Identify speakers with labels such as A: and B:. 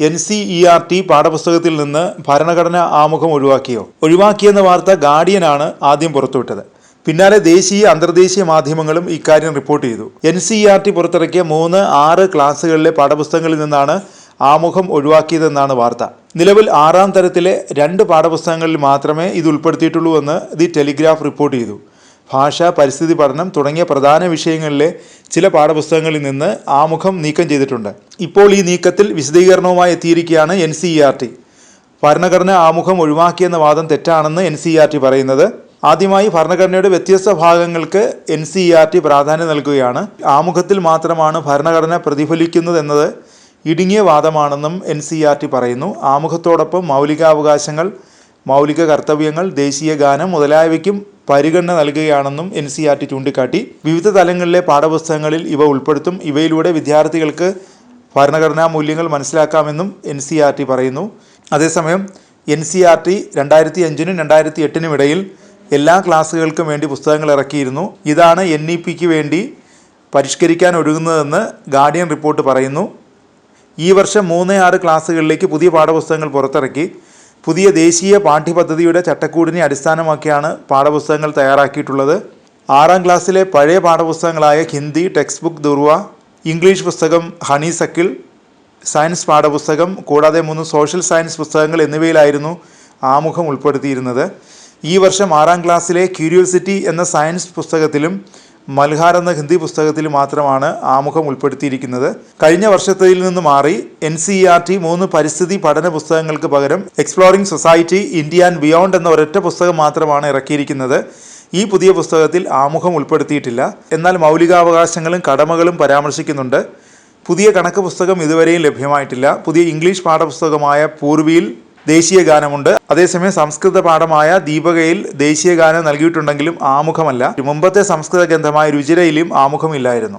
A: N C E R T പാഠപുസ്തകത്തിൽ നിന്ന് ഭരണഘടന ആമുഖം ഒഴിവാക്കിയോ? ഒഴിവാക്കിയെന്ന വാർത്ത ഗാർഡിയനാണ് ആദ്യം പുറത്തുവിട്ടത്. പിന്നാലെ ദേശീയ അന്തർദേശീയ മാധ്യമങ്ങളും ഇക്കാര്യം റിപ്പോർട്ട് ചെയ്തു. എൻ സി ആർ ടി പുറത്തിറക്കിയ മൂന്ന് ആറ് ക്ലാസ്സുകളിലെ പാഠപുസ്തകങ്ങളിൽ നിന്നാണ് ആമുഖം ഒഴിവാക്കിയതെന്നാണ് വാർത്ത. നിലവിൽ ആറാം തരത്തിലെ രണ്ട് പാഠപുസ്തകങ്ങളിൽ മാത്രമേ ഇത് ഉൾപ്പെടുത്തിയിട്ടുള്ളൂ എന്ന് ദി ടെലിഗ്രാഫ് റിപ്പോർട്ട് ചെയ്തു. ഭാഷ പരിസ്ഥിതി പഠനം തുടങ്ങിയ പ്രധാന വിഷയങ്ങളിലെ ചില പാഠപുസ്തകങ്ങളിൽ നിന്ന് ആമുഖം നീക്കം ചെയ്തിട്ടുണ്ട്. ഇപ്പോൾ ഈ നീക്കത്തിൽ വിശദീകരണവുമായി എത്തിയിരിക്കുകയാണ് N C E R T ഭരണഘടന ആമുഖം ഒഴിവാക്കിയെന്ന വാദം തെറ്റാണെന്ന് എൻ സി ആർ ടി പറയുന്നത്. ആദ്യമായി ഭരണഘടനയുടെ വ്യത്യസ്ത ഭാഗങ്ങൾക്ക് എൻ സി ആർ ടി പ്രാധാന്യം നൽകുകയാണ്. ആമുഖത്തിൽ മാത്രമാണ് ഭരണഘടന പ്രതിഫലിക്കുന്നതെന്നത് ഇടുങ്ങിയ വാദമാണെന്നും എൻ സി ആർ ടി പറയുന്നു. ആമുഖത്തോടൊപ്പം മൗലികാവകാശങ്ങൾ മൗലിക കർത്തവ്യങ്ങൾ ദേശീയ ഗാനം മുതലായവയ്ക്കും പരിഗണന നൽകുകയാണെന്നും എൻ സി ആർ ടി ചൂണ്ടിക്കാട്ടി. വിവിധ തലങ്ങളിലെ പാഠപുസ്തകങ്ങളിൽ ഇവ ഉൾപ്പെടുത്തും. ഇവയിലൂടെ വിദ്യാർത്ഥികൾക്ക് ഭരണഘടനാ മൂല്യങ്ങൾ മനസ്സിലാക്കാമെന്നും എൻ സി ആർ ടി പറയുന്നു. അതേസമയം എൻ സി ആർ ടി രണ്ടായിരത്തി അഞ്ചിനും രണ്ടായിരത്തി എട്ടിനും ഇടയിൽ എല്ലാ ക്ലാസ്സുകൾക്കും വേണ്ടി പുസ്തകങ്ങൾ ഇറക്കിയിരുന്നു. ഇതാണ് എൻ ഇ പിക്ക് വേണ്ടി പരിഷ്കരിക്കാൻ ഒരുങ്ങുന്നതെന്ന് ഗാർഡിയൻ റിപ്പോർട്ട് പറയുന്നു. ഈ വർഷം മൂന്ന് ആറ് ക്ലാസ്സുകളിലേക്ക് പുതിയ പാഠപുസ്തകങ്ങൾ പുറത്തിറക്കി. പുതിയ ദേശീയ പാഠ്യപദ്ധതിയുടെ ചട്ടക്കൂടിനെ അടിസ്ഥാനമാക്കിയാണ് പാഠപുസ്തകങ്ങൾ തയ്യാറാക്കിയിട്ടുള്ളത്. ആറാം ക്ലാസ്സിലെ പഴയ പാഠപുസ്തകങ്ങളായ Hindi text book Durva English പുസ്തകം ഹണി സക്കിൾ സയൻസ് പാഠപുസ്തകം കൂടാതെ മൂന്ന് സോഷ്യൽ സയൻസ് പുസ്തകങ്ങൾ എന്നിവയിലായിരുന്നു ആമുഖം ഉൾപ്പെടുത്തിയിരുന്നത്. ഈ വർഷം ആറാം ക്ലാസ്സിലെ ക്യൂരിയോസിറ്റി എന്ന സയൻസ് പുസ്തകത്തിലും മൽഹാർ എന്ന ഹിന്ദി പുസ്തകത്തിൽ മാത്രമാണ് ആമുഖം ഉൾപ്പെടുത്തിയിരിക്കുന്നത്. കഴിഞ്ഞ വർഷത്തിൽ നിന്ന് മാറി എൻ സി ആർ ടി മൂന്ന് പരിസ്ഥിതി പഠന പുസ്തകങ്ങൾക്ക് പകരം exploring society India and beyond എന്ന ഒരൊറ്റ പുസ്തകം മാത്രമാണ് ഇറക്കിയിരിക്കുന്നത്. ഈ പുതിയ പുസ്തകത്തിൽ ആമുഖം ഉൾപ്പെടുത്തിയിട്ടില്ല. എന്നാൽ മൗലികാവകാശങ്ങളും കടമകളും പരാമർശിക്കുന്നുണ്ട്. പുതിയ കണക്ക് പുസ്തകം ഇതുവരെയും ലഭ്യമായിട്ടില്ല. പുതിയ ഇംഗ്ലീഷ് പാഠപുസ്തകമായ പൂർവിയിൽ ദേശീയ ഗാനമുണ്ട് അതേസമയം സംസ്കൃത പാഠമായ ദീപകയിൽ ദേശീയ ഗാനം നൽകിയിട്ടുണ്ടെങ്കിലും ആമുഖമല്ല. മുമ്പത്തെ സംസ്കൃത ഗ്രന്ഥമായ രുചിരയിലും ആമുഖമില്ലായിരുന്നു.